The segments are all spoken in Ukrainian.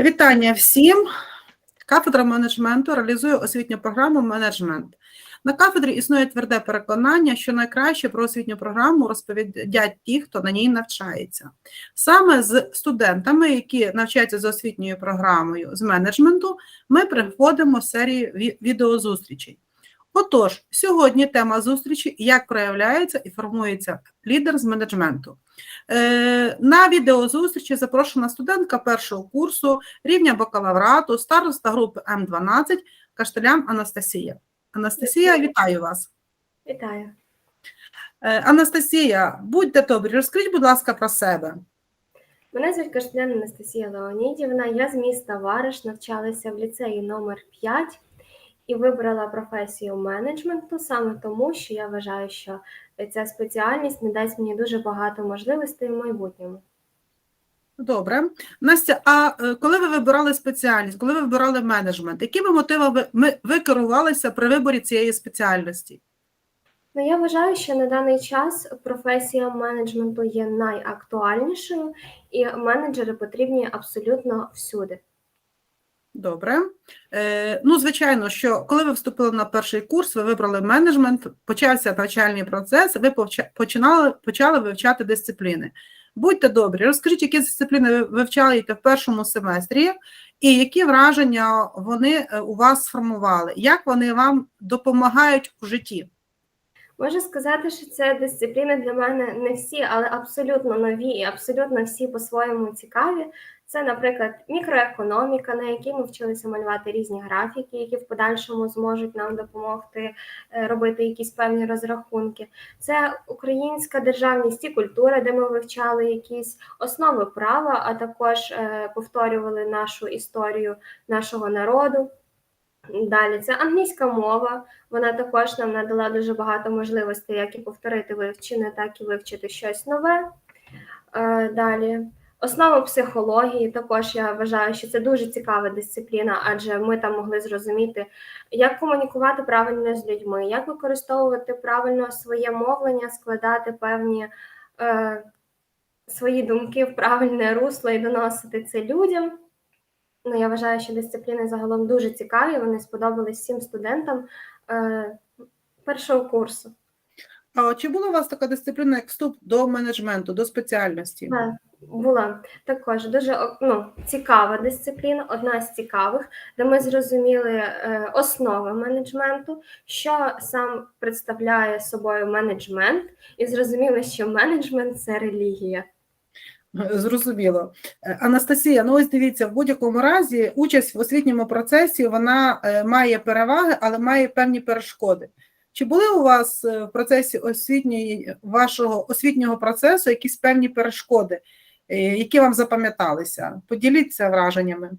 Вітання всім. Кафедра менеджменту реалізує освітню програму менеджмент. На кафедрі існує тверде переконання, що найкраще про освітню програму розповідять ті, хто на ній навчається. Саме з студентами, які навчаються за освітньою програмою з менеджменту, ми приходимо серію ві- відеозустрічей. Отож, сьогодні тема зустрічі як проявляється і формується лідер з менеджменту. Е, На відеозустрічі запрошена студентка першого курсу рівня бакалаврату, староста групи М12 Каштелян Анастасія. Анастасія, вітаю вас. Вітаю. Е, Анастасія, будьте добрі, розкажіть, будь ласка, про себе. Мене звуть Каштанян Анастасія Леонідівна. Я з міста Вариш, навчалася в ліцеї номер 5 і вибрала професію менеджменту саме тому, що я вважаю, що ця спеціальність не дасть мені дуже багато можливостей в майбутньому. Добре. Настя, а е, коли ви вибирали спеціальність, коли ви вибирали менеджмент, якими мотивами ви, ви керувалися при виборі цієї спеціальності? Ну, я вважаю, що на даний час професія менеджменту є найактуальнішою, і менеджери потрібні абсолютно всюди. Добре. Е, ну, звичайно, що коли ви вступили на перший курс, ви вибрали менеджмент, почався навчальний процес, ви починали, почали вивчати дисципліни. Будьте добрі, розкажіть, які дисципліни ви вивчаєте в першому семестрі, і які враження вони е, у вас сформували, як вони вам допомагають у житті? Можу сказати, що це дисципліни для мене не всі, але абсолютно нові і абсолютно всі по-своєму цікаві. Це, наприклад, мікроекономіка, на якій ми вчилися малювати різні графіки, які в подальшому зможуть нам допомогти е, робити якісь певні розрахунки. Це українська державність і культура, де ми вивчали якісь основи права, а також е, повторювали нашу історію нашого народу. Далі це англійська мова. Вона також нам надала дуже багато можливостей, як і повторити вивчене, так і вивчити щось нове. Е, Далі основи психології. Також я вважаю, що це дуже цікава дисципліна, адже ми там могли зрозуміти, як комунікувати правильно з людьми, як використовувати правильно своє мовлення, складати певні е, свої думки в правильне русло і доносити це людям. Ну, я вважаю, що дисципліни загалом дуже цікаві. Вони сподобались всім студентам е, першого курсу. А чи була у вас така дисципліна, як вступ до менеджменту, до спеціальності? Так, була також дуже ну, цікава дисципліна, одна з цікавих, де ми зрозуміли е, основи менеджменту, що сам представляє собою менеджмент, і зрозуміли, що менеджмент це релігія. Зрозуміло. Е, Анастасія, ну ось дивіться, в будь-якому разі участь в освітньому процесі вона е, має переваги, але має певні перешкоди. Чи були у вас е, в процесі освітньої вашого освітнього процесу якісь певні перешкоди, е, які вам запам'яталися? Поділіться враженнями.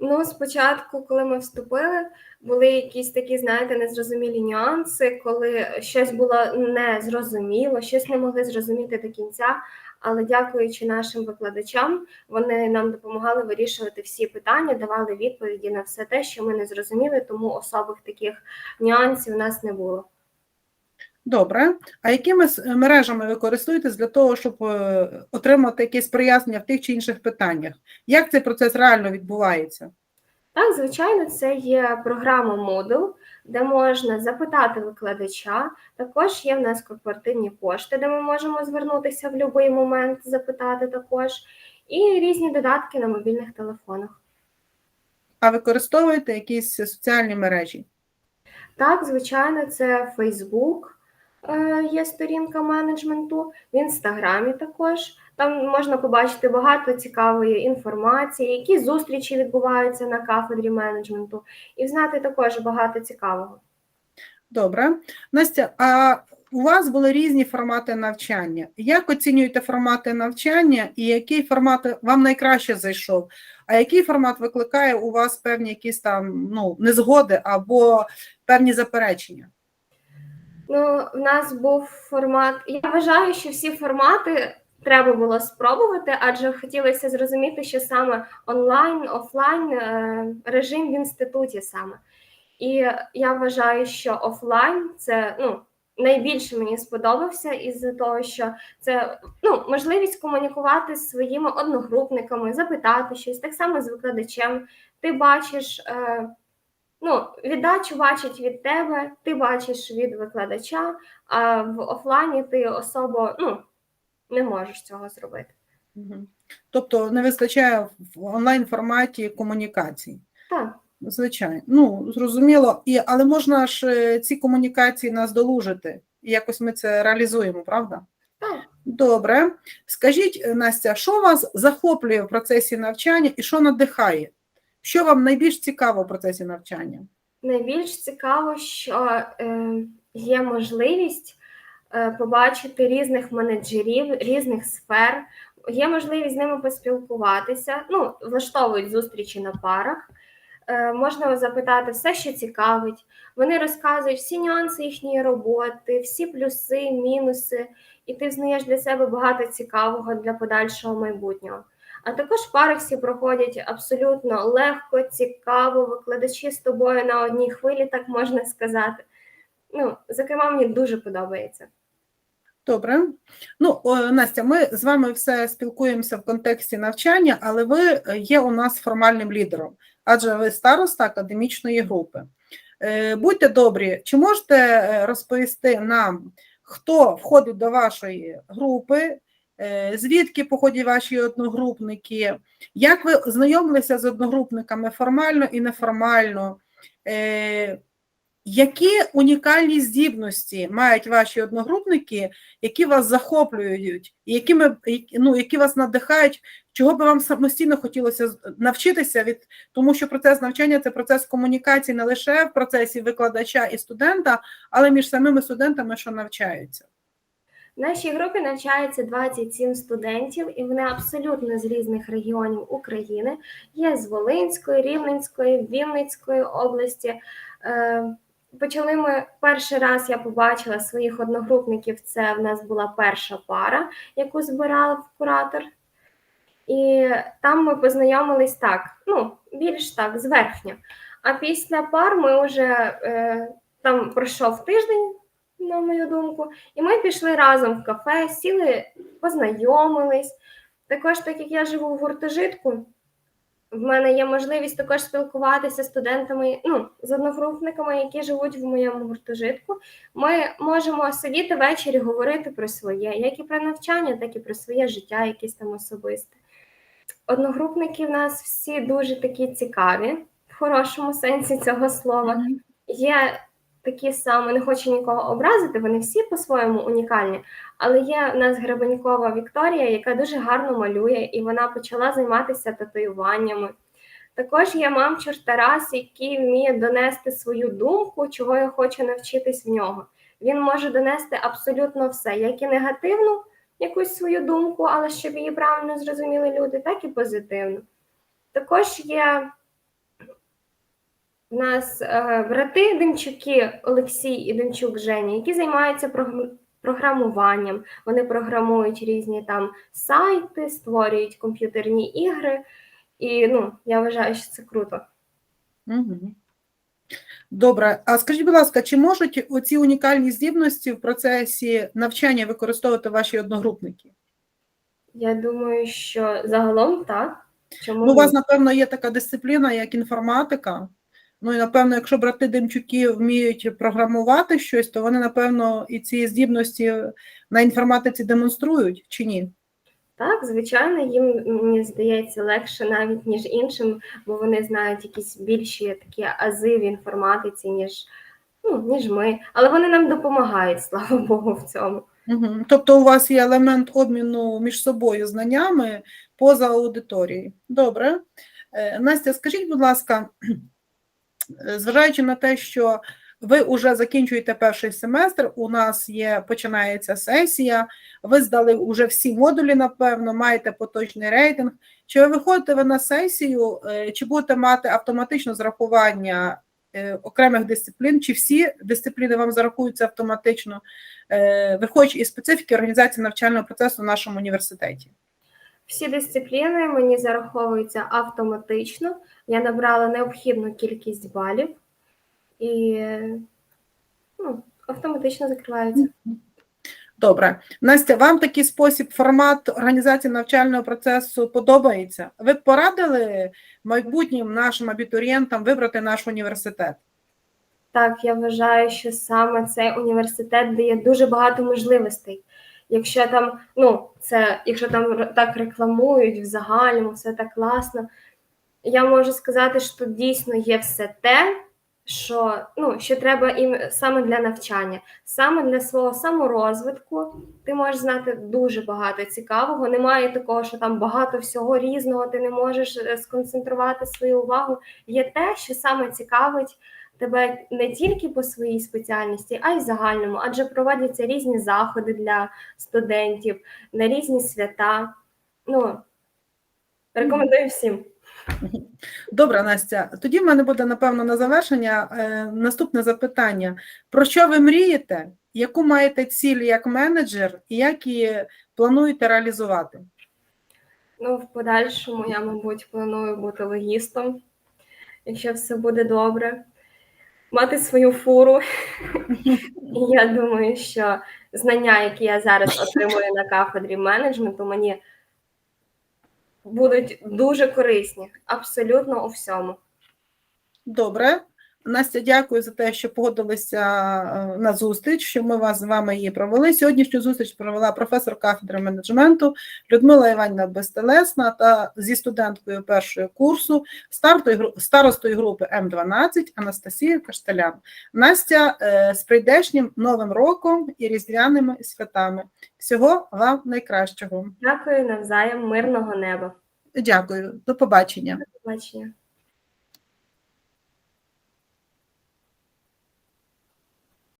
Ну, спочатку, коли ми вступили, були якісь такі, знаєте, незрозумілі нюанси, коли щось було незрозуміло, щось не могли зрозуміти до кінця. Але дякуючи нашим викладачам, вони нам допомагали вирішувати всі питання, давали відповіді на все те, що ми не зрозуміли, тому особих таких нюансів у нас не було. Добре. А якими мережами ви користуєтесь для того, щоб е, отримати якесь прояснення в тих чи інших питаннях? Як цей процес реально відбувається? Так, звичайно, це є програма Moodle, де можна запитати викладача. Також є в нас корпоративні пошти, де ми можемо звернутися в будь-який момент, запитати також, і різні додатки на мобільних телефонах. А використовуєте якісь соціальні мережі? Так, звичайно, це Facebook, е, є сторінка менеджменту, в інстаграмі також. Там можна побачити багато цікавої інформації, які зустрічі відбуваються на кафедрі менеджменту, і знати також багато цікавого. Добре. Настя, а у вас були різні формати навчання. Як оцінюєте формати навчання і який формат вам найкраще зайшов? А який формат викликає у вас певні якісь там ну, незгоди або певні заперечення? Ну, в нас був формат. Я вважаю, що всі формати треба було спробувати, адже хотілося зрозуміти, що саме онлайн, офлайн е, режим в інституті саме. І я вважаю, що офлайн це ну, найбільше мені сподобався із-за того, що це ну, можливість комунікувати з своїми одногрупниками, запитати щось, так само з викладачем. Ти бачиш, е, ну, віддачу бачить від тебе, ти бачиш від викладача, а в офлайні ти особо ну, не можеш цього зробити. Тобто не вистачає в онлайн форматі комунікацій. Так. Звичайно, ну зрозуміло, і але можна ж е, ці комунікації наздолужити, і якось ми це реалізуємо, правда? Так. Добре. Скажіть, е, Настя, що вас захоплює в процесі навчання і що надихає? Що вам найбільш цікаво в процесі навчання? Найбільш цікаво, що е, є можливість побачити різних менеджерів, різних сфер, є можливість з ними поспілкуватися. Ну, влаштовують зустрічі на парах. Е, можна запитати все, що цікавить. Вони розказують всі нюанси їхньої роботи, всі плюси, мінуси, і ти взнаєш для себе багато цікавого для подальшого майбутнього. А також пари всі проходять абсолютно легко, цікаво, викладачі з тобою на одній хвилі, так можна сказати. Ну, зокрема, мені дуже подобається. Добре. Ну, Настя, ми з вами все спілкуємося в контексті навчання, але ви є у нас формальним лідером, адже ви староста академічної групи. Е, Будьте добрі, чи можете е, розповісти нам, хто входить до вашої групи, е, звідки походять ваші одногрупники, як ви знайомилися з одногрупниками формально і неформально? Е, Які унікальні здібності мають ваші одногрупники, які вас захоплюють, якими, ну, які вас надихають, чого би вам самостійно хотілося навчитися від, тому що процес навчання це процес комунікації не лише в процесі викладача і студента, але між самими студентами, що навчаються. В нашій групі навчається 27 студентів, і вони абсолютно з різних регіонів України. Є з Волинської, Рівненської, Вінницької області. Почали ми перший раз. Я побачила своїх одногрупників. Це в нас була перша пара, яку збирав куратор. І там ми познайомились так, ну, більш так, зверхня. А після пар ми вже е, там пройшов тиждень, на мою думку, і ми пішли разом в кафе, сіли, познайомились. Також, так як я живу в гуртожитку, в мене є можливість також спілкуватися з студентами, ну, з одногрупниками, які живуть в моєму гуртожитку. Ми можемо сидіти ввечері, говорити про своє, як і про навчання, так і про своє життя, якесь там особисте. Одногрупники в нас всі дуже такі цікаві, в хорошому сенсі цього слова. Є такі самі, не хочу нікого образити, вони всі по-своєму унікальні. Але є в нас Гребенькова Вікторія, яка дуже гарно малює, і вона почала займатися татуюваннями. Також є мамчур Тарас, який вміє донести свою думку, чого я хочу навчитись в нього. Він може донести абсолютно все, як і негативну якусь свою думку, але щоб її правильно зрозуміли люди, так і позитивну. Також є у нас е, брати Демчуки Олексій і Демчук Женя, які займаються програмуванням. Вони програмують різні там сайти, створюють комп'ютерні ігри. І ну, я вважаю, що це круто. Мгм. Добре, а скажіть, будь ласка, чи можуть оці унікальні здібності в процесі навчання використовувати ваші одногрупники? Я думаю, що загалом так. Чому Ну, у вас, напевно, є така дисципліна, як інформатика. Ну і напевно, якщо брати Демчуки вміють програмувати щось, то вони, напевно, і ці здібності на інформатиці демонструють чи ні? Так, звичайно, їм мені здається легше навіть ніж іншим, бо вони знають якісь більші такі ази в інформатиці, ніж, ну, ніж ми. Але вони нам допомагають, слава Богу, в цьому. Угу. Тобто у вас є елемент обміну між собою знаннями поза аудиторією. Добре. Е, Настя, скажіть, будь ласка, зважаючи на те, що ви вже закінчуєте перший семестр, у нас є починається сесія, ви здали вже всі модулі, напевно, маєте поточний рейтинг. Чи ви виходите ви на сесію, е, чи будете мати автоматично зрахування е, окремих дисциплін, чи всі дисципліни вам зарахуються автоматично? е, виходячи із специфіки організації навчального процесу в нашому університеті. Всі дисципліни мені зараховуються автоматично. Я набрала необхідну кількість балів. І ну, автоматично закриваються. Добре. Настя, вам такий спосіб, формат організації навчального процесу подобається? Ви б порадили майбутнім нашим абітурієнтам вибрати наш університет? Так, я вважаю, що саме цей університет дає дуже багато можливостей. Якщо там, ну, це, якщо там так рекламують в загальному, все так класно, я можу сказати, що тут дійсно є все те, що, ну, що треба їм саме для навчання, саме для свого саморозвитку. Ти можеш знати дуже багато цікавого. Немає такого, що там багато всього різного, ти не можеш е, сконцентрувати свою увагу. Є те, що саме цікавить тебе не тільки по своїй спеціальності, а й в загальному, адже проводяться різні заходи для студентів на різні свята. Ну, рекомендую всім. Добре, Настя. Тоді в мене буде, напевно, на завершення е, наступне запитання. Про що ви мрієте? Яку маєте ціль як менеджер і як її плануєте реалізувати? Ну, в подальшому я, мабуть, планую бути логістом, якщо все буде добре, мати свою фуру. І я думаю, що знання, які я зараз отримую на кафедрі менеджменту, мені будуть дуже корисні абсолютно у всьому. Добре. Настя, дякую за те, що погодилися е, на зустріч, що ми вас з вами її провели. Сьогоднішню зустріч провела професор кафедри менеджменту Людмила Іванівна Безтелесна та зі студенткою першого курсу старостою групи М12 Анастасією Кашталян. Настя, е, з прийдешнім новим роком і різдвяними святами. Всього вам найкращого. Дякую навзаєм, мирного неба. Дякую, до побачення. До побачення.